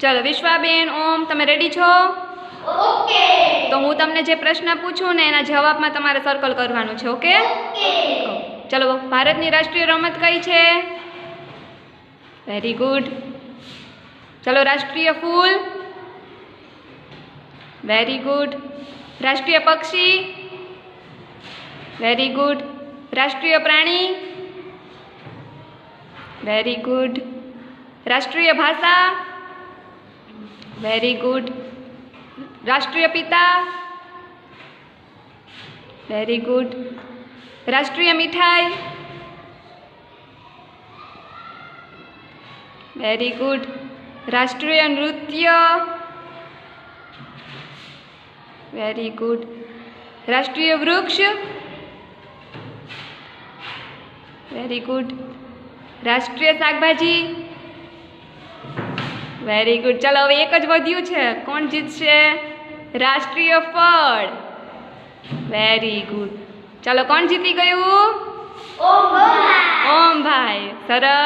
ચલો વિશ્વાબેન ઓમ તમે રેડી છો? ઓકે. તો હું તમને જે પ્રશ્ન પૂછું ને એના જવાબમાં તમારે સર્કલ કરવાનું છે ઓકે? ચલો ભારતની રાષ્ટ્રીય રમત કઈ છે? વેરી ગુડ ચલો રાષ્ટ્રીય ફૂલ. વેરી ગુડ રાષ્ટ્રીય પક્ષી. વેરી ગુડ રાષ્ટ્રીય પ્રાણી. વેરી ગુડ રાષ્ટ્રીય ભાષા. વેરી ગુડ રાષ્ટ્રીય પિતા વેરી ગુડ રાષ્ટ્રીય મીઠાઈ વેરી ગુડ રાષ્ટ્રીય નૃત્ય વેરી ગુડ રાષ્ટ્રીય વૃક્ષ વેરી ગુડ રાષ્ટ્રીય શાકભાજી વેરી ગુડ ચલો હવે એક જ વધ્યું છે. કોણ જીતશે? રાષ્ટ્રીય ફળ. વેરી ગુડ ચલો કોણ જીતી ગયું? ઓમ ઓમ ભાઈ સરસ.